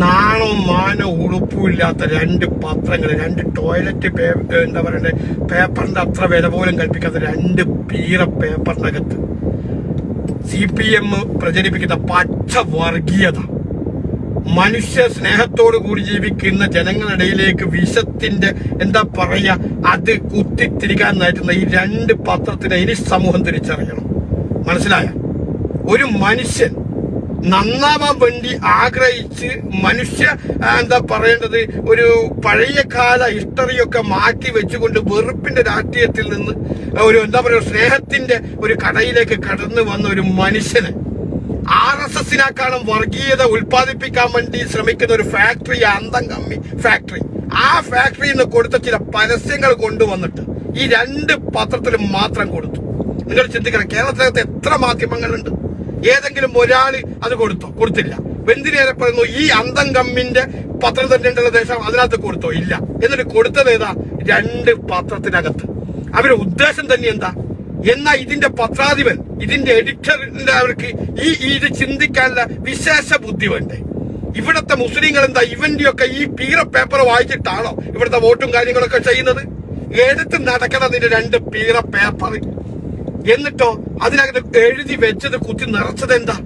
നാണോ മാനോ ഉളുപ്പുമില്ലാത്ത രണ്ട് പത്രങ്ങൾ രണ്ട് ടോയ്ലറ്റ് എന്താ പറയണ്ടേ പേപ്പറിന്റെ അത്ര വില പോലും കൽപ്പിക്കാത്ത രണ്ട് പീറ പേപ്പറിനകത്ത് സി പി എം പ്രചരിപ്പിക്കുന്ന പച്ച വർഗീയത. മനുഷ്യ സ്നേഹത്തോടു കൂടി ജീവിക്കുന്ന ജനങ്ങളിടയിലേക്ക് വിഷത്തിന്റെ എന്താ പറയുക അത് കുത്തിത്തിരിക്കാൻ നയറ്റുന്ന ഈ രണ്ട് പത്രത്തിനെ ഇനി സമൂഹം തിരിച്ചറിയണം. മനസ്സിലായ? ഒരു മനുഷ്യൻ നന്നാവാൻ വേണ്ടി ആഗ്രഹിച്ച് മനുഷ്യ എന്താ പറയേണ്ടത് ഒരു പഴയ കാല ഹിസ്റ്ററിയൊക്കെ മാറ്റി വെച്ചുകൊണ്ട് വെറുപ്പിന്റെ രാഷ്ട്രീയത്തിൽ നിന്ന് ഒരു എന്താ പറയുക സ്നേഹത്തിന്റെ ഒരു കടയിലേക്ക് കടന്നു വന്ന ഒരു മനുഷ്യന് ആർ എസ് എസിനെക്കാളും വർഗീയത ഉൽപ്പാദിപ്പിക്കാൻ വേണ്ടി ശ്രമിക്കുന്ന ഒരു ഫാക്ടറി അന്തം കമ്മി ഫാക്ടറി. ആ ഫാക്ടറിയിൽ നിന്ന് കൊടുത്ത ചില പരസ്യങ്ങൾ കൊണ്ടുവന്നിട്ട് ഈ രണ്ട് പത്രത്തിലും മാത്രം കൊടുത്തു. നിങ്ങൾ ചിന്തിക്കണം കേരളത്തിനകത്ത് എത്ര മാധ്യമങ്ങളുണ്ട്? ഏതെങ്കിലും ഒരാൾ അത് കൊടുത്തോ? കൊടുത്തില്ല. എന്തിനേറെ പറയുന്നു? ഈ അന്തം കമ്മിന്റെ പത്രം തന്നിട്ടുള്ള ദേശം അതിനകത്ത് കൊടുത്തോ? ഇല്ല. എന്നിട്ട് കൊടുത്തത് ഏതാ? രണ്ട് പത്രത്തിനകത്ത്. അവരുടെ ഉദ്ദേശം തന്നെ എന്താ? എന്നാ ഇതിന്റെ പത്രാധിപൻ ഇതിന്റെ എഡിറ്ററിന്റെ അവർക്ക് ഈ ഇത് ചിന്തിക്കാനുള്ള വിശേഷ ബുദ്ധി വേണ്ടേ? ഇവിടത്തെ മുസ്ലിങ്ങൾ എന്താ? ഇവന്റെ ഒക്കെ ഈ പീറ പേപ്പർ വായിച്ചിട്ടാണോ ഇവിടുത്തെ വോട്ടും കാര്യങ്ങളൊക്കെ ചെയ്യുന്നത്? എടുത്ത് നടക്കണം നിന്റെ രണ്ട് പീറ പേപ്പർ? എന്നിട്ടോ അതിനകത്ത് എഴുതി വെച്ചത് കുത്തി നിറച്ചത് എന്താ?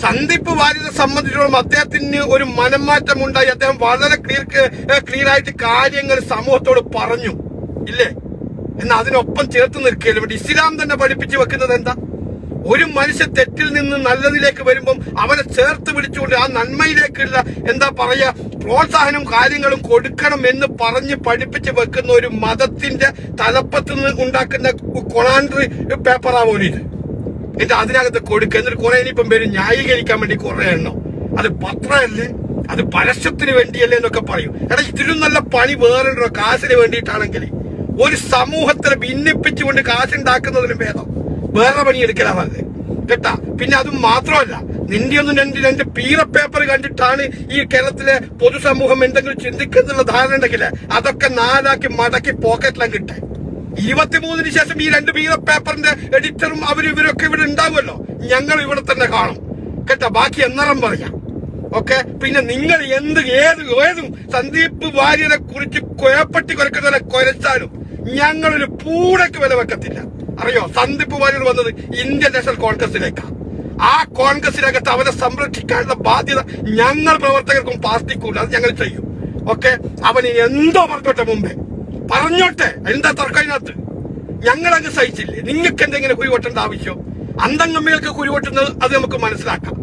സന്ദീപ് വാര്യരെ സംബന്ധിച്ചിടത്തോളം അദ്ദേഹത്തിന് ഒരു മനംമാറ്റം ഉണ്ടായി അദ്ദേഹം വളരെ ക്ലിയർ ക്ലിയർ ആയിട്ട് കാര്യങ്ങൾ സമൂഹത്തോട് പറഞ്ഞു. ഇല്ലേ? എന്നാൽ അതിനൊപ്പം ചേർത്ത് നിൽക്കുകയല്ലേ ഇസ്ലാം തന്നെ പഠിപ്പിച്ചു വെക്കുന്നത് എന്താ? ഒരു മനുഷ്യ തെറ്റിൽ നിന്ന് നല്ലതിലേക്ക് വരുമ്പം അവനെ ചേർത്ത് പിടിച്ചുകൊണ്ട് ആ നന്മയിലേക്കുള്ള എന്താ പറയാ പ്രോത്സാഹനം കാര്യങ്ങളും കൊടുക്കണം എന്ന് പറഞ്ഞ് പഠിപ്പിച്ച് വെക്കുന്ന ഒരു മതത്തിന്റെ തലപ്പത്ത് നിന്ന് ഉണ്ടാക്കുന്ന കൊളാൻഡറി പേപ്പറാവോലി ഇത് എന്നിട്ട് അതിനകത്ത് കൊടുക്കുക. എന്നിട്ട് കുറെ ഇനിയിപ്പം പേര് ന്യായീകരിക്കാൻ വേണ്ടി കുറെ എണ്ണം. അത് പത്രമല്ലേ? അത് പരസ്യത്തിന് വേണ്ടിയല്ലേ എന്നൊക്കെ പറയും. എടാ ഇതിലും നല്ല പണി വേറെ കാശിന് വേണ്ടിയിട്ടാണെങ്കിൽ ഒരു സമൂഹത്തിനെ ഭിന്നിപ്പിച്ചുകൊണ്ട് കാശുണ്ടാക്കുന്നതിന് ഭേദം. വേറെ പണി പറഞ്ഞത് കേട്ടാ? പിന്നെ അതും മാത്രമല്ല നിന്റെ ഒന്നും രണ്ട് എന്റെ പീറ പേപ്പർ കണ്ടിട്ടാണ് ഈ കേരളത്തിലെ പൊതുസമൂഹം എന്തെങ്കിലും ചിന്തിക്കുന്നുള്ള ധാരണ ഉണ്ടെങ്കിൽ അതൊക്കെ നാലാക്കി മടക്കി പോക്കറ്റിലും കിട്ടെ ഇരുപത്തിമൂന്നിന് ശേഷം ഈ രണ്ട് പീറ പേപ്പറിന്റെ എഡിറ്ററും അവരും ഇവരൊക്കെ ഇവിടെ ഉണ്ടാവുമല്ലോ. ഞങ്ങൾ ഇവിടെ തന്നെ കാണും. കേട്ടാ? ബാക്കി എന്നറം പറയാം. ഓക്കെ? പിന്നെ നിങ്ങൾ എന്ത് ഏത് ഏതും സന്ദീപ് വാര്യരെ കുറിച്ച് കൊയപ്പട്ടി കുറയ്ക്കുന്നതിനെ കുരച്ചാലും ഞങ്ങളൊരു പൂടയ്ക്ക് വില വെക്കത്തില്ല. അറിയോ? സന്ദീപ് വാര്യർ വന്നത് ഇന്ത്യൻ നാഷണൽ കോൺഗ്രസിലേക്കാണ് ആ കോൺഗ്രസിനകത്ത് അവരെ സംരക്ഷിക്കാനുള്ള ബാധ്യത ഞങ്ങൾ പ്രവർത്തകർക്കും പാർട്ടിക്കൂല അത് ഞങ്ങൾ ചെയ്യും. ഓക്കെ? അവന് എന്തോ പറഞ്ഞോട്ടെ മുമ്പേ? പറഞ്ഞോട്ടെ. എന്താ തർക്കം അതിനകത്ത്? ഞങ്ങൾ അങ്ങ് സഹിച്ചില്ലേ? നിങ്ങൾക്ക് എന്തെങ്കിലും കുരുവട്ടേണ്ട ആവശ്യം? അന്തംഗമ്മികൾക്ക് കുരുവട്ടുന്നത് അത് നമുക്ക് മനസ്സിലാക്കാം.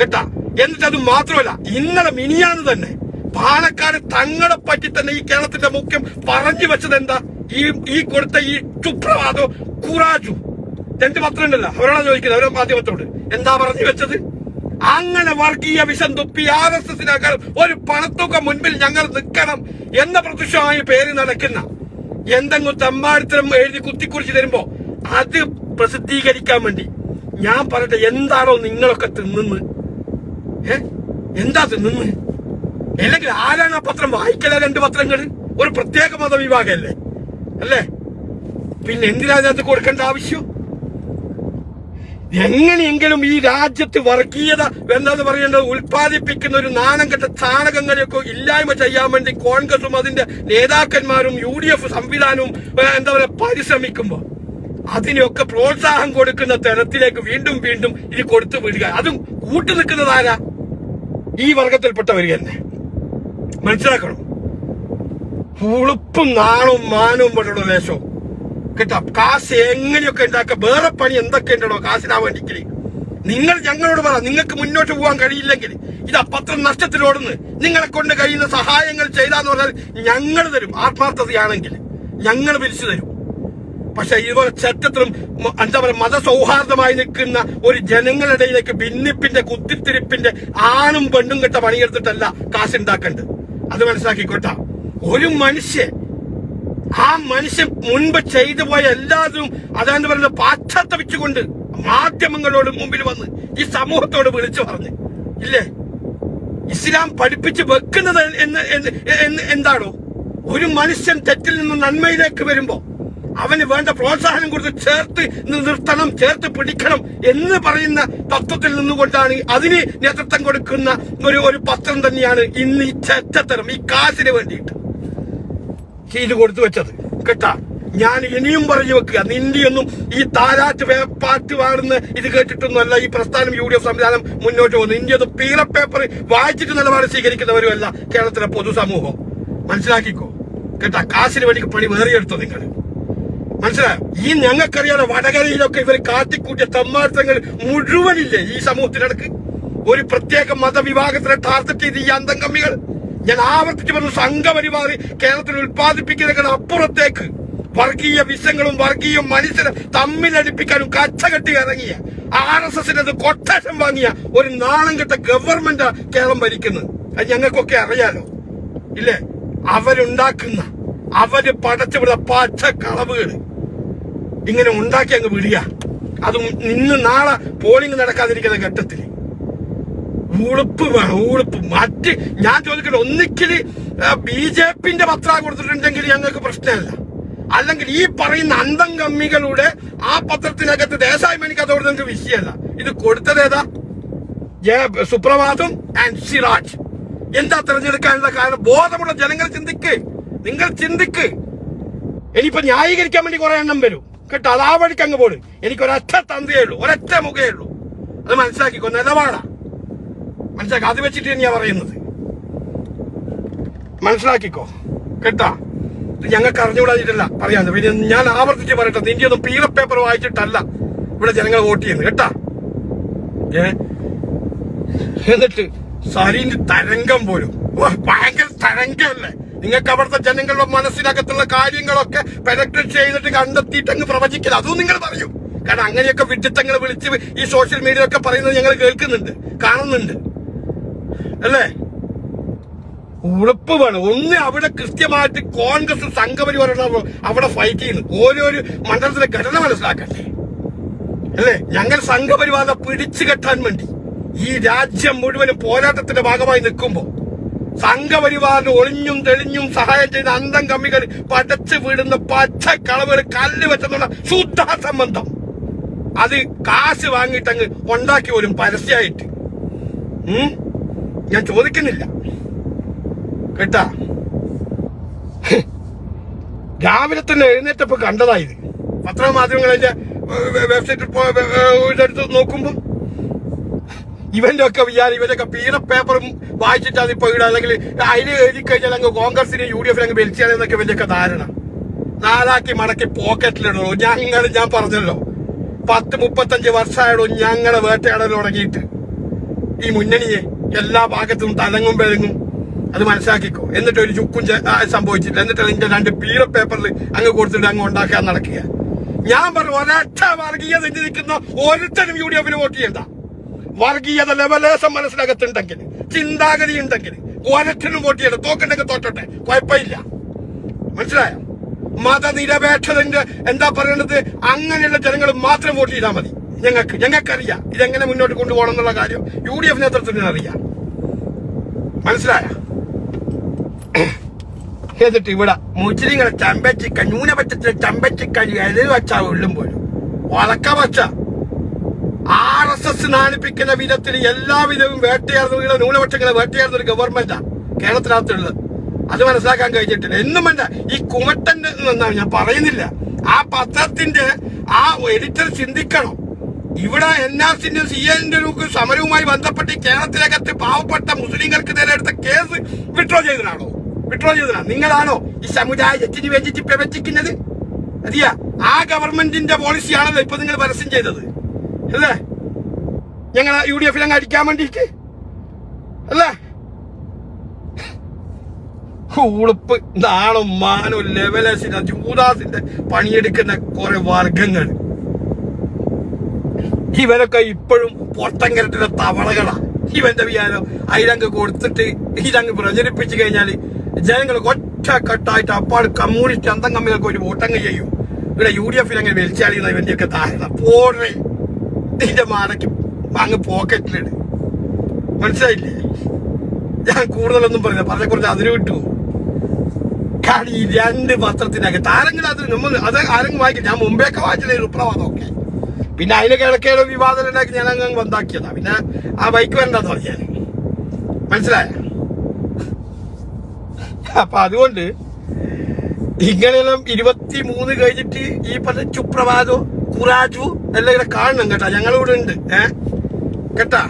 കേട്ടാ? എന്നിട്ട് അത് മാത്രമല്ല ഇന്നലെ മിനിയാന്ന് തന്നെ പാലക്കാട് തങ്ങളെ പറ്റി തന്നെ ഈ കേരളത്തിന്റെ മുഖ്യം പറഞ്ഞു വെച്ചത് എന്താ? ഈ ഈ കൊടുത്ത ഈ സുപ്രഭാതോ കുറാജു. രണ്ട് പത്രം ഉണ്ടല്ലോ അവരോടാ ചോദിക്കുന്നത്? അവരോ മാധ്യമത്തോട് എന്താ പറഞ്ഞു വെച്ചത്? അങ്ങനെ വർഗീയ വിഷം തുപ്പി ആർ എസ് എസിനേക്കാൾ ഒരു പണത്തുക മുൻപിൽ ഞങ്ങൾ നിൽക്കണം എന്ന പ്രത്യക്ഷമായ പേര് നടക്കുന്ന എന്തെങ്കിലും തമ്മാടിത്തരം എഴുതി കുത്തിക്കുറിച്ച് തരുമ്പോ അത് പ്രസിദ്ധീകരിക്കാൻ വേണ്ടി ഞാൻ പറയട്ടെ എന്താണോ നിങ്ങളൊക്കെ തിന്നുന്ന് ഏ എന്താ തിന്നുന്ന് അല്ലെങ്കിൽ ആരാണ് ആ പത്രം വായിക്കല രണ്ട് പത്രങ്ങൾ? ഒരു പ്രത്യേക മതവിഭാഗമല്ലേ അല്ലേ? പിന്നെ എന്തിനാ അതിനകത്ത് കൊടുക്കേണ്ട ആവശ്യം? എങ്ങനെയെങ്കിലും ഈ രാജ്യത്ത് വർഗീയത എന്താന്ന് പറയേണ്ടത് ഉൽപ്പാദിപ്പിക്കുന്ന ഒരു നാണം കെട്ട ചാണകങ്ങളെയൊക്കെ ഇല്ലായ്മ ചെയ്യാൻ വേണ്ടി കോൺഗ്രസും അതിന്റെ നേതാക്കന്മാരും യു ഡി എഫ് സംവിധാനവും എന്താ പറയുക പരിശ്രമിക്കുമ്പോ അതിനൊക്കെ പ്രോത്സാഹം കൊടുക്കുന്ന തരത്തിലേക്ക് വീണ്ടും വീണ്ടും ഇത് കൊടുത്തു വിടുക. അതും കൂട്ടു നിൽക്കുന്നതാരാ ഈ വർഗത്തിൽപ്പെട്ടവർ തന്നെ. മനസ്സിലാക്കണം? ഉളുപ്പും നാണവും മാനവും പോലുള്ള ലേശവും കേട്ടോ കാശ് എങ്ങനെയൊക്കെ ഉണ്ടാക്കുക വേറെ പണി എന്തൊക്കെ ഉണ്ടോ കാശിനാ വേണ്ടിക്കൽ നിങ്ങൾ ഞങ്ങളോട് പറ നിങ്ങൾക്ക് മുന്നോട്ട് പോകാൻ കഴിയില്ലെങ്കിൽ. ഇത് അപ്പത്രം നഷ്ടത്തിലോടുന്ന്. നിങ്ങളെ കൊണ്ട് കഴിയുന്ന സഹായങ്ങൾ ചെയ്താന്ന് പറഞ്ഞാൽ ഞങ്ങൾ തരും. ആത്മാർത്ഥതയാണെങ്കിൽ ഞങ്ങൾ പിരിച്ചു തരും. പക്ഷെ ഇതുപോലെ ചരിത്രത്തിലും എന്താ പറയുക മതസൗഹാർദ്ദമായി നിൽക്കുന്ന ഒരു ജനങ്ങളിടയിലേക്ക് ഭിന്നിപ്പിന്റെ കുത്തിത്തിരിപ്പിന്റെ ആണും പെണ്ണും കെട്ട പണിയെടുത്തിട്ടല്ല കാശുണ്ടാക്കേണ്ടത് അത് മനസ്സിലാക്കിക്കോട്ടാ. ഒരു മനുഷ്യൻ ആ മനുഷ്യൻ മുൻപ് ചെയ്തു പോയ എല്ലാതും അതാണ് പറയുന്നത് പാശ്ചാത്തപിച്ചുകൊണ്ട് മാധ്യമങ്ങളോട് മുമ്പിൽ വന്ന് ഈ സമൂഹത്തോട് വിളിച്ചു പറഞ്ഞ്. ഇല്ലേ? ഇസ്ലാം പഠിപ്പിച്ച് വെക്കുന്നത് എന്താണോ? ഒരു മനുഷ്യൻ തെറ്റിൽ നിന്ന് നന്മയിലേക്ക് വരുമ്പോ അവന് വേണ്ട പ്രോത്സാഹനം കൊടുത്ത് ചേർത്ത് നിർത്തണം ചേർത്ത് പിടിക്കണം എന്ന് പറയുന്ന തത്വത്തിൽ നിന്നുകൊണ്ടാണ് അതിന് നേതൃത്വം കൊടുക്കുന്ന ഒരു ഒരു പത്രം തന്നെയാണ് ഇന്ന് ഈ ചെറ്റത്തരം ഈ കാശിന് വേണ്ടിയിട്ട്. ചെയ്ത് കൊടുത്തു വെച്ചത്. കേട്ട? ഞാൻ ഇനിയും പറഞ്ഞു വെക്കുക. നിന്റെയൊന്നും ഈ താരാറ്റ് പാറ്റ് വാടുന്ന ഇത് കേട്ടിട്ടൊന്നുമല്ല. ഈ പ്രസ്ഥാനം യു ഡി എഫ് സംവിധാനം മുന്നോട്ട് പോകുന്നത് ഇന്ത്യ പീറ പേപ്പർ വായിച്ചിട്ട് നിലപാട് സ്വീകരിക്കുന്നവരുമല്ല കേരളത്തിലെ പൊതുസമൂഹം. മനസ്സിലാക്കിക്കോ? കേട്ടാ? കാശിന് വേണ്ടി പണി വേറിയെടുത്തോ നിങ്ങൾ മനസ്സിലായോ? ഈ ഞങ്ങൾക്കറിയാതെ വടകരയിലൊക്കെ ഇവർ കാട്ടിക്കൂട്ടിയ തമ്മാർത്ഥങ്ങൾ മുഴുവനില്ലേ ഈ സമൂഹത്തിനടക്ക്? ഒരു പ്രത്യേക മതവിഭാഗത്തിനെ ടാർഗറ്റ് ചെയ്ത് ഈ അന്തംഗമ്മികൾ ഞാൻ ആവർത്തിച്ചു പറഞ്ഞു സംഘപരിവാർ കേരളത്തിൽ ഉത്പാദിപ്പിക്കുന്നതിനേക്കാൾ അപ്പുറത്തേക്ക് വർഗീയ വിഷങ്ങളും വർഗീയ മനുഷ്യരെ തമ്മിലടിപ്പിക്കാനും കച്ചകെട്ടി ഇറങ്ങിയ ആർ എസ് എസിനത് കൊട്ടേഷൻ വാങ്ങിയ ഒരു നാണം കെട്ട ഗവൺമെന്റ് കേരളം ഭരിക്കുന്നത്. അത് ഞങ്ങൾക്കൊക്കെ അറിയാലോ. ഇല്ലേ? അവരുണ്ടാക്കുന്ന അവർ പടച്ചുവിടുന്ന പച്ച കളവുകൾ. ഇങ്ങനെ ഉണ്ടാക്കി അങ്ങ് വിടുക. അതും ഇന്ന് നാളെ പോളിംഗ് നടക്കാതിരിക്കുന്ന ഘട്ടത്തിൽ ഉളുപ്പ് ഉളുപ്പ് മറ്റ് ഞാൻ ചോദിക്കട്ടെ ഒന്നിക്കൽ ബി ജെ പിന്റെ പത്രം കൊടുത്തിട്ടുണ്ടെങ്കിൽ ഞങ്ങൾക്ക് പ്രശ്നമല്ല. അല്ലെങ്കിൽ ഈ പറയുന്ന അന്തം കമ്മികളുടെ ആ പത്രത്തിനകത്ത് ദേശായി മണിക്ക് അതോട് നിങ്ങൾക്ക് വിഷയമല്ല. ഇത് കൊടുത്തത് ഏതാ? സുപ്രഭാതം ആൻഡ് സിറാജ്. എന്താ തെരഞ്ഞെടുക്കാനുള്ള കാരണം? ബോധമുള്ള ജനങ്ങൾ ചിന്തിക്ക്. നിങ്ങൾ ചിന്തിക്ക്. ഇനിയിപ്പോ ന്യായീകരിക്കാൻ വേണ്ടി കുറെ എണ്ണം വരും. കേട്ടോ? അത് ആ വഴിക്ക് അങ്ങ് പോലും എനിക്ക് ഒരൊറ്റ തന്തയേ ഉള്ളൂ. ഒരൊറ്റ മുഖയേ ഉള്ളൂ. അത് മനസ്സിലാക്കിക്കോ. നിലപാടാ. മനസ്സിലാക്കി. അത് വെച്ചിട്ട് തന്നെയാ പറയുന്നത്. മനസ്സിലാക്കിക്കോ. കേട്ടാ? ഞങ്ങൾക്ക് അറിഞ്ഞുകൂടാഞ്ഞിട്ടല്ല. പറയാന്ന് പിന്നെ ഞാൻ ആവർത്തിച്ച് പറയട്ടെ. നിന്റെ ഒന്നും പീറ പേപ്പർ വായിച്ചിട്ടല്ല ഇവിടെ ജനങ്ങൾ വോട്ട് ചെയ്യുന്നത്. കേട്ടാ? ഏ? എന്നിട്ട് സരീന്റെ തരംഗം പോലും. ഭയങ്കര തരംഗമല്ലേ? നിങ്ങൾക്ക് അവിടുത്തെ ജനങ്ങളുടെ മനസ്സിനകത്തുള്ള കാര്യങ്ങളൊക്കെ പെനക്ട് ചെയ്തിട്ട് കണ്ടെത്തിയിട്ട് അങ്ങ് പ്രവചിക്കില്ല അതും നിങ്ങൾ പറയും. കാരണം അങ്ങനെയൊക്കെ വിഡിത്തങ്ങൾ വിളിച്ച് ഈ സോഷ്യൽ മീഡിയ ഒക്കെ പറയുന്നത് ഞങ്ങൾ കേൾക്കുന്നുണ്ട് കാണുന്നുണ്ട്. അല്ലേ? ഉറപ്പ് വേണം. ഒന്ന് അവിടെ കൃത്യമായിട്ട് കോൺഗ്രസ് സംഘപരിപാടികൾ അവിടെ ഫൈറ്റ് ചെയ്യുന്നു. ഓരോ മണ്ഡലത്തിലെ ഘടന മനസ്സിലാക്കട്ടെ അല്ലേ? ഞങ്ങൾ സംഘപരിവാദ പിടിച്ചു കെട്ടാൻ വേണ്ടി ഈ രാജ്യം മുഴുവനും പോരാട്ടത്തിന്റെ ഭാഗമായി നിൽക്കുമ്പോൾ സംഘപരിവാറിന് ഒളിഞ്ഞും തെളിഞ്ഞും സഹായം ചെയ്ത അന്തം കമ്മികൾ പടച്ചു വീടുന്ന പച്ച കളവുകൾ കല്ല് വെച്ചെന്നുള്ള ശുദ്ധ സംബന്ധം. അത് കാശ് വാങ്ങിയിട്ടങ്ങ് ഉണ്ടാക്കി പോലും പരസ്യമായിട്ട്. ഉം? ഞാൻ ചോദിക്കുന്നില്ല. കേട്ടാ? രാവിലെ തന്നെ എഴുന്നേറ്റപ്പോ കണ്ടതാ ഇത്. പത്രമാധ്യമങ്ങളെ വെബ്സൈറ്റിൽ പോ- ഏ, ഇതെടുത്ത് നോക്കുമ്പോ ഇവന്റെ ഒക്കെ വിചാരം ഇവരൊക്കെ പീറ പേപ്പറും വായിച്ചിട്ടാണ് ഇപ്പൊ ഇവിടെ അല്ലെങ്കിൽ അതിൽ എഴുതി കഴിഞ്ഞാൽ അങ്ങ് കോൺഗ്രസിനെ യു ഡി എഫിനെ അങ്ങ് വലിച്ചാലെന്നൊക്കെ ഇവന്റെ ഒക്കെ ധാരണ. നാലാക്കി മടക്കി പോക്കറ്റിലിടുള്ളൂ ഞങ്ങൾ ഞാൻ പറഞ്ഞല്ലോ പത്ത് മുപ്പത്തഞ്ച് വർഷമായിടൂ ഞങ്ങളെ വേട്ടയാടൽ തുടങ്ങിയിട്ട്. ഈ മുന്നണിയെ എല്ലാ ഭാഗത്തും തലങ്ങും പെരങ്ങും അത് മനസ്സിലാക്കിക്കോ. എന്നിട്ട് ഒരു ചുക്കും സംഭവിച്ചില്ല എന്നിട്ട് അതിന്റെ രണ്ട് പീറ പേപ്പറിൽ അങ്ങ് കൊടുത്തിട്ട് അങ്ങ് ഉണ്ടാക്കാൻ നടക്കുക. ഞാൻ പറഞ്ഞു ഒരൊറ്റ വർഗീയ ഇന്ന് നിൽക്കുന്ന ഒരുത്തരും യു ഡി എഫിന് വോട്ട് ചെയ്യണ്ട. വർഗീയത ലെവലേസം മനസ്സിനകത്തുണ്ടെങ്കിൽ ചിന്താഗതി ഉണ്ടെങ്കിൽ ഒരറ്റനും വോട്ട് ചെയ്യണ്ട. തോക്കുണ്ടെങ്കിൽ തോറ്റോട്ടെ. കുഴപ്പമില്ല. മനസ്സിലായോ? മതനിരപേക്ഷതന്റെ എന്താ പറയണത്? അങ്ങനെയുള്ള ജനങ്ങൾ മാത്രം വോട്ട് ചെയ്താൽ മതി. ഞങ്ങൾക്ക് ഞങ്ങൾക്കറിയാം. ഇതെങ്ങനെ മുന്നോട്ട് കൊണ്ടുപോകണം എന്നുള്ള കാര്യം യു ഡി എഫ് നേതൃത്വത്തിന് അറിയാം. മനസ്സിലായ? എന്നിട്ട് ഇവിടെ മുസ്ലിങ്ങളെ ചമ്പച്ചിക്ക ന്യൂനപക്ഷത്തിലെ ചമ്പച്ചിക്ക എഴുതി വച്ചാ ഉള്ളും പോലും. വളക്ക വച്ച ആർ എസ് എസ് നാണിപ്പിക്കുന്ന വിധത്തിൽ എല്ലാവിധവും വേട്ടയാടുന്ന ന്യൂനപക്ഷങ്ങളെ വേട്ടയാർന്ന ഒരു ഗവൺമെന്റാ കേരളത്തിനകത്തുള്ളത്. അത് മനസ്സിലാക്കാൻ കഴിഞ്ഞിട്ടില്ല. എന്നും വേണ്ട ഈ കുമട്ടന്റെ എന്നാണ് ഞാൻ പറയുന്നില്ല. ആ പത്രത്തിന്റെ ആ എഡിറ്റർ ചിന്തിക്കണം. ഇവിടെ എൻ ആർ സിന്റെ സി എന്റെ സമരവുമായി ബന്ധപ്പെട്ട് കേരളത്തിലകത്ത് പാവപ്പെട്ട മുസ്ലിങ്ങൾക്ക് നേരെ എടുത്ത കേസ് വിഡ്രോ ചെയ്തതാണോ? വിഡ്രോ ചെയ്തതാണ്? നിങ്ങളാണോ ഈ സമുദായം വെച്ചിട്ട് പ്രവചിക്കുന്നത്? അതിയാ ആ ഗവൺമെന്റിന്റെ പോളിസിയാണല്ലോ ഇപ്പൊ നിങ്ങൾ പരസ്യം ചെയ്തത്. അല്ലേ? ഞങ്ങൾ യു ഡി എഫിൽ അങ്ങ് അടിക്കാൻ വേണ്ടിയിട്ട്. അല്ലേ? ഉളുപ്പ് നാളും മാനും ലെവലസിന്റെ ജൂദാസിന്റെ പണിയെടുക്കുന്ന കുറെ വർഗങ്ങൾ ഇവരൊക്കെ ഇപ്പോഴും പൊട്ടങ്കരട്ടിലെ തവളകളാ. ഇവന്റെ വിചാരം അതിലങ്ങ് കൊടുത്തിട്ട് ഇതങ്ങ് പ്രചരിപ്പിച്ചു കഴിഞ്ഞാൽ ജനങ്ങൾ ഒറ്റക്കെട്ടായിട്ട് അപ്പാട് കമ്മ്യൂണിസ്റ്റ് അന്തം കമ്മികൾക്ക് ഒരു വോട്ടങ്ങ് ചെയ്യും. ഇവിടെ യു ഡി എഫിൽ അങ്ങനെ വലിച്ചാളിയുന്ന ഇവന്റെയൊക്കെ ധാരണ. പോടേ ഇതിന്റെ മാനയ്ക്ക് അങ്ങ് പോക്കറ്റിലിട്. മനസ്സിലായില്ലേ? ഞാൻ കൂടുതലൊന്നും പറഞ്ഞ പറഞ്ഞ കുറച്ച് അതിന് വിട്ടു കാരണം ഈ രണ്ട് പത്രത്തിനകത്ത് താരങ്ങൾ അത് നമ്മൾ അത് ആരെങ്കിലും വായിക്കും. ഞാൻ മുമ്പേക്കെ വായിച്ചില്ല? വിപ്ലവം സുപ്രഭാതമൊക്കെ പിന്നെ അതിന് കിടക്കേടെ വിവാദം ഉണ്ടാക്കി ഞാൻ അങ്ങ് വന്നാക്കിയതാ പിന്നെ ആ ബൈക്ക് വരണ്ടെന്ന് പറഞ്ഞാൽ മനസ്സിലായ? അപ്പൊ അതുകൊണ്ട് ഇങ്ങനെയെല്ലാം ഇരുപത്തി മൂന്ന് കഴിഞ്ഞിട്ട് ഈ പറഞ്ഞ ചുപ്രഭാതോ കുറാജു എല്ലാം ഇവിടെ കാണണം കേട്ടാ. ഞങ്ങളിവിടെ ഉണ്ട്. ഏ? കേട്ടാ?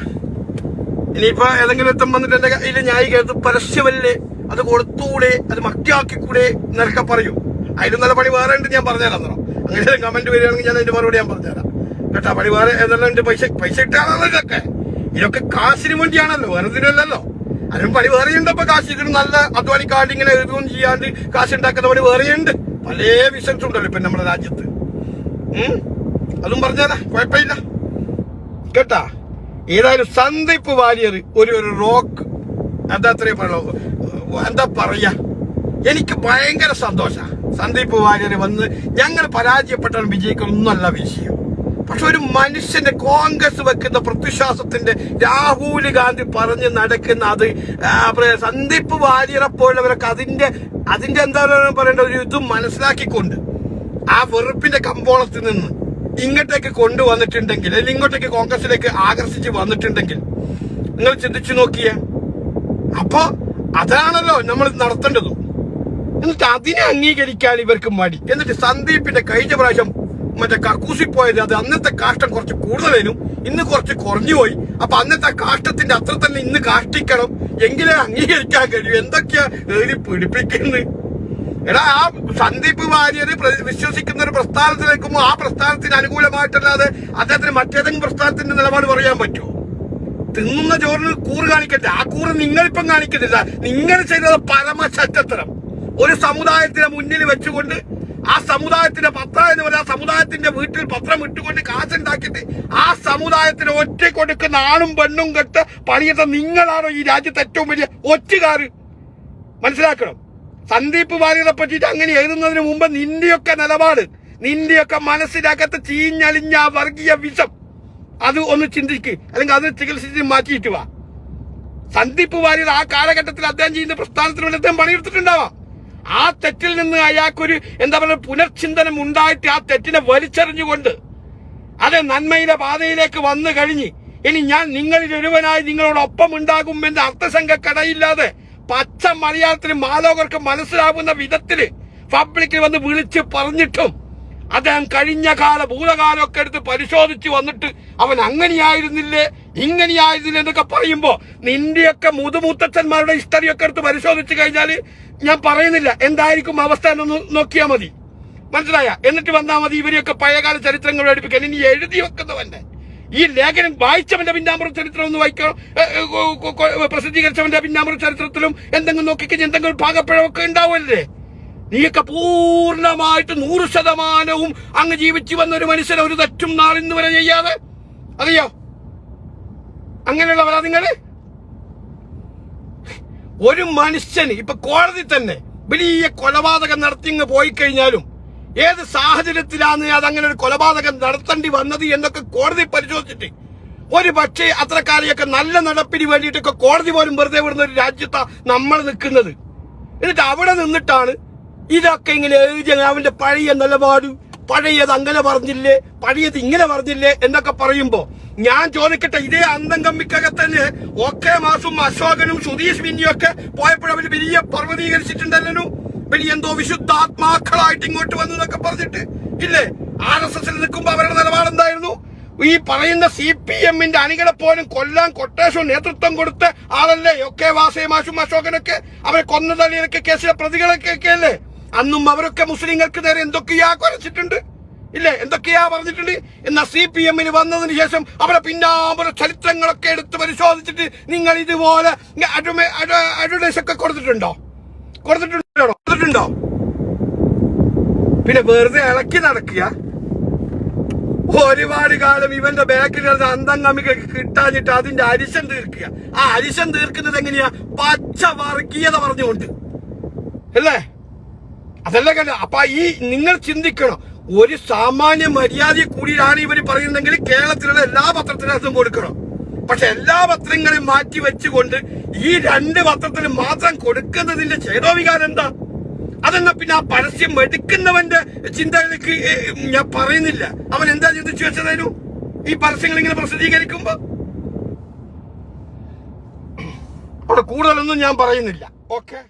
ഇനിയിപ്പോ ഏതെങ്കിലും എത്തും വന്നിട്ട് എന്റെ കയ്യിൽ ന്യായീകരണത്ത് പരസ്യമല്ലേ? അത് കൊടുത്തൂടെ? അത് മക്കിയാക്കിക്കൂടെ എന്നൊക്കെ പറയൂ. അതിലും നല്ല പണി വേറെ ഉണ്ട് ഞാൻ പറഞ്ഞുതരാം അങ്ങനെ കമന്റ് വരികയാണെങ്കിൽ ഞാൻ അതിന്റെ മറുപടി ഞാൻ പറഞ്ഞുതരാം. കേട്ടാ പണി വേറെ ഏതെല്ലാം പൈസ പൈസ ഇട്ടാണല്ലോ ഇതൊക്കെ. കാശിന് വേണ്ടിയാണല്ലോ വേറെ ഇതിനല്ലല്ലോ അതിനും പണി വേറെയുണ്ട് കാശ് ഇതിന് നല്ല അധ്വാനിക്കാണ്ട് ഇങ്ങനെ എഴുതുകയും ചെയ്യാണ്ട് കാശ് ഉണ്ടാക്കുന്ന പണി വേറെയുണ്ട്. പല ബിസിനസ് ഉണ്ടല്ലോ ഇപ്പൊ നമ്മുടെ രാജ്യത്ത്. അതും പറഞ്ഞാലാ കുഴപ്പമില്ല. കേട്ടാ ഏതായാലും സന്ദീപ് വാര്യർ ഒരു ഒരു റോക്ക് എന്താ അത്രയും പറയുള്ളൂ എന്താ പറയാ? എനിക്ക് ഭയങ്കര സന്തോഷ. സന്ദീപ് വാര്യർ വന്ന് ഞങ്ങൾ പരാജയപ്പെട്ടാൽ വിജയിക്കുന്നല്ല വിഷയം. പക്ഷെ ഒരു മനുഷ്യന്റെ കോൺഗ്രസ് വെക്കുന്ന പ്രത്യുശ്വാസത്തിന്റെ രാഹുൽ ഗാന്ധി പറഞ്ഞ് നടക്കുന്ന അത് സന്ദീപ് വാര്യരെ പോലുള്ളവരൊക്കെ അതിന്റെ അതിന്റെ എന്താ പറയേണ്ട ഒരു ഇതും മനസ്സിലാക്കിക്കൊണ്ട് ആ വെറുപ്പിന്റെ കമ്പോളത്തിൽ നിന്ന് ഇങ്ങോട്ടേക്ക് കൊണ്ടുവന്നിട്ടുണ്ടെങ്കിൽ അല്ലെങ്കിൽ ഇങ്ങോട്ടേക്ക് കോൺഗ്രസിലേക്ക് ആകർഷിച്ച് വന്നിട്ടുണ്ടെങ്കിൽ നിങ്ങൾ ചിന്തിച്ചു നോക്കിയേ. അപ്പൊ അതാണല്ലോ നമ്മൾ നടത്തേണ്ടതും. എന്നിട്ട് അതിനെ അംഗീകരിക്കാൻ ഇവർക്ക് മടി. എന്നിട്ട് സന്ദീപിന്റെ കഴിഞ്ഞ പ്രാവശ്യം മറ്റേ കക്കൂസി പോയത് അത് അന്നത്തെ കാഷ്ടം കുറച്ച് കൂടുതലേനും ഇന്ന് കുറച്ച് കുറഞ്ഞു പോയി. അപ്പൊ അന്നത്തെ കാഷ്ടത്തിന്റെ അത്ര തന്നെ ഇന്ന് കാഷ്ടിക്കണം. എങ്കിലേ അംഗീകരിക്കാൻ കഴിയൂ. എന്തൊക്കെയാ എഴുതി പിടിപ്പിക്കുന്നു എടാ ആ സന്ദീപ് വാര്യര് വിശ്വസിക്കുന്ന ഒരു പ്രസ്ഥാനത്തിൽ നിൽക്കുമ്പോൾ ആ പ്രസ്ഥാനത്തിന് അനുകൂലമായിട്ടല്ലാതെ അദ്ദേഹത്തിന് മറ്റേതെങ്കിലും പ്രസ്ഥാനത്തിന്റെ നിലപാട് പറയാൻ പറ്റുമോ തിന്നുന്ന ചോറിന് കൂറ് കാണിക്കട്ടെ. ആ കൂറ് നിങ്ങളിപ്പം കാണിക്കുന്നില്ല നിങ്ങൾ ചെയ്തത് പരമശറ്റത്തരം ഒരു സമുദായത്തിനെ മുന്നിൽ വെച്ചുകൊണ്ട് ആ സമുദായത്തിന്റെ പത്രം എന്ന് പറഞ്ഞാൽ സമുദായത്തിന്റെ വീട്ടിൽ പത്രം ഇട്ടുകൊണ്ട് കാശുണ്ടാക്കിയിട്ട് ആ സമുദായത്തിന് ഒറ്റ കൊടുക്കുന്ന ആണും പെണ്ണും കെട്ട് പണിയിട്ട നിങ്ങളാണോ ഈ രാജ്യത്തെ ഏറ്റവും വലിയ ഒറ്റകാർ മനസ്സിലാക്കണം. സന്ദീപ് വാര്യരെ പറ്റിയിട്ട് അങ്ങനെ എഴുതുന്നതിന് മുമ്പ് നിന്റെയൊക്കെ നിലപാട് നിന്റെയൊക്കെ മനസ്സിലാക്കാത്ത ചീഞ്ഞളിഞ്ഞ വർഗീയ വിഷം. അത് ഒന്ന് ചിന്തിക്ക്. അല്ലെങ്കിൽ അത് ചികിത്സിച്ച് മാറ്റിയിട്ട് വാ. സന്ദീപ് വാര്യർ ആ കാലഘട്ടത്തിൽ അദ്ദേഹം ചെയ്യുന്ന പ്രസ്ഥാനത്തിന് വേണ്ടി അദ്ദേഹം പണിയെടുത്തിട്ടുണ്ടാവാം. ആ തെറ്റിൽ നിന്ന് അയാൾക്കൊരു എന്താ പറയുക പുനർചിന്തനം ഉണ്ടായിട്ട് ആ തെറ്റിനെ വലിച്ചെറിഞ്ഞുകൊണ്ട് അത് നന്മയുടെ പാതയിലേക്ക് വന്നു കഴിഞ്ഞ് ഇനി ഞാൻ നിങ്ങളിൽ ഒരുവനായി നിങ്ങളോടൊപ്പം ഉണ്ടാകും എന്ന അർത്ഥസംഘക്കടയില്ലാതെ കടയില്ലാതെ പച്ച മലയാളത്തിന് മാലോകർക്ക് മനസ്സിലാവുന്ന വിധത്തിൽ പബ്ലിക്കിൽ വന്ന് വിളിച്ച് പറഞ്ഞിട്ടും അദ്ദേഹം കഴിഞ്ഞ കാല ഭൂതകാലമൊക്കെ എടുത്ത് പരിശോധിച്ച് വന്നിട്ട് അവൻ അങ്ങനെയായിരുന്നില്ലേ ഇങ്ങനെയായിരുന്നില്ലേ എന്നൊക്കെ പറയുമ്പോ നിന്റെയൊക്കെ മുതുമൂത്തച്ഛന്മാരുടെ ഹിസ്റ്ററിയൊക്കെ എടുത്ത് പരിശോധിച്ച് കഴിഞ്ഞാൽ ഞാൻ പറയുന്നില്ല. എന്തായിരിക്കും അവസ്ഥ എന്നൊന്ന് നോക്കിയാൽ മതി. മനസ്സിലായ? എന്നിട്ട് വന്നാൽ മതി ഇവരെയൊക്കെ പഴയകാല ചരിത്രങ്ങൾ പഠിപ്പിക്കാൻ. ഇനി എഴുതി വെക്കുന്നവന്റെ. ഈ ലേഖനം വായിച്ചവന്റെ പിന്നാമ്പുറ ചരിത്രം ഒന്ന് വായിക്കണം പ്രസിദ്ധീകരിച്ചവന്റെ പിന്നാമ്പുറ ചരിത്രത്തിലും എന്തെങ്കിലും നോക്കിക്കഴിഞ്ഞാൽ എന്തെങ്കിലും പാകപ്പഴമൊക്കെ ഉണ്ടാവുമല്ലേ? നീയൊക്കെ പൂർണമായിട്ട് നൂറ് ശതമാനവും അങ്ങ് ജീവിച്ചു വന്ന ഒരു മനുഷ്യനെ ഒരു തെറ്റും നാളിന്ന് വരെ ചെയ്യാതെ. അറിയോ? അങ്ങനെയുള്ളവരാ നിങ്ങൾ? ഒരു മനുഷ്യന് ഇപ്പൊ കോടതി തന്നെ വലിയ കൊലപാതകം നടത്തി ഇങ്ങ് പോയി കഴിഞ്ഞാലും ഏത് സാഹചര്യത്തിലാണ് അത് അങ്ങനെ ഒരു കൊലപാതകം നടത്തേണ്ടി വന്നത് എന്നൊക്കെ കോടതി പരിശോധിച്ചിട്ട്. ഒരു പക്ഷേ അത്രക്കാരെയൊക്കെ നല്ല നടപ്പിന് വേണ്ടിയിട്ടൊക്കെ കോടതി പോലും വെറുതെ വിടുന്ന ഒരു രാജ്യത്താണ് നമ്മൾ നിൽക്കുന്നത്. എന്നിട്ട് അവിടെ നിന്നിട്ടാണ് ഇതൊക്കെ ഇങ്ങനെ അവന്റെ പഴയ നിലപാട് പഴയത് അങ്ങനെ പറഞ്ഞില്ലേ? പഴയത് ഇങ്ങനെ പറഞ്ഞില്ലേ? എന്നൊക്കെ പറയുമ്പോ ഞാൻ ചോദിക്കട്ടെ ഇതേ അന്തം കമ്മിക്കകത്ത് തന്നെ ഒക്കെ മാസം അശോകനും സുധീഷ് മിന്നിയും ഒക്കെ പോയപ്പോഴവര് വലിയ പർവതീകരിച്ചിട്ടുണ്ടല്ലോ. വലിയ എന്തോ വിശുദ്ധാത്മാക്കളായിട്ട് ഇങ്ങോട്ട് വന്നു എന്നൊക്കെ പറഞ്ഞിട്ട്. ഇല്ലേ? ആർ എസ് എസിൽ നിൽക്കുമ്പോ അവരുടെ നിലപാട് എന്തായിരുന്നു? ഈ പറയുന്ന സി പി എമ്മിന്റെ അണികളെ പോലും കൊല്ലാൻ കൊട്ടേഷൻ നേതൃത്വം കൊടുത്ത ആളല്ലേ? ഒക്കെ വാസേ മാഷും അശോകനൊക്കെ. അവരെ കൊന്ന തള്ളിയൊക്കെ കേസിലെ പ്രതികളൊക്കെ അല്ലേ അന്നും അവരൊക്കെ മുസ്ലിങ്ങൾക്ക് നേരെ എന്തൊക്കെയാ കുരച്ചിട്ടുണ്ട്? ഇല്ലേ? എന്തൊക്കെയാ പറഞ്ഞിട്ടുണ്ട്? എന്നാ സി പി എമ്മിന് വന്നതിന് ശേഷം അവരെ പിന്നാമ്പുറ ചരിത്രങ്ങളൊക്കെ എടുത്ത് പരിശോധിച്ചിട്ട് നിങ്ങൾ ഇതുപോലെ അഡ്വർടൈസ് ഒക്കെ കൊടുത്തിട്ടുണ്ടോ? കൊടുത്തിട്ടുണ്ടോ? കൊടുത്തിട്ടുണ്ടോ? പിന്നെ വെറുതെ ഇളക്കി നടക്കുക. ഒരുപാട് കാലം ഇവന്റെ ബാക്കിൽ ഇരുന്ന അന്തം കമ്മിക്ക് കിട്ടാഞ്ഞിട്ട് അതിന്റെ അരിശം തീർക്കുക. ആ അരിശം തീർക്കുന്നത് എങ്ങനെയാ? പച്ച വർഗീയത പറഞ്ഞുകൊണ്ട്. അല്ലേ? അതല്ല കണ്ട അപ്പൊ ഈ നിങ്ങൾ ചിന്തിക്കണം. ഒരു സാമാന്യ മര്യാദ കൂടിയാണ് ഇവർ പറയുന്നതെങ്കിൽ കേരളത്തിലുള്ള എല്ലാ പത്രത്തിനകത്തും കൊടുക്കണം. പക്ഷെ എല്ലാ പത്രങ്ങളും മാറ്റി വെച്ചുകൊണ്ട് ഈ രണ്ട് പത്രത്തിന് മാത്രം കൊടുക്കുന്നതിന്റെ ചേതോവികാരം എന്താ? അതെന്നാ പിന്നെ ആ പരസ്യം എടുക്കുന്നവന്റെ ചിന്തയിലേക്ക് ഞാൻ പറയുന്നില്ല. അവൻ എന്താ ചിന്തിച്ചു വെച്ചതായിരുന്നു ഈ പരസ്യങ്ങൾ ഇങ്ങനെ പ്രസിദ്ധീകരിക്കുമ്പോ? അവിടെ കൂടുതലൊന്നും ഞാൻ പറയുന്നില്ല. ഓക്കെ?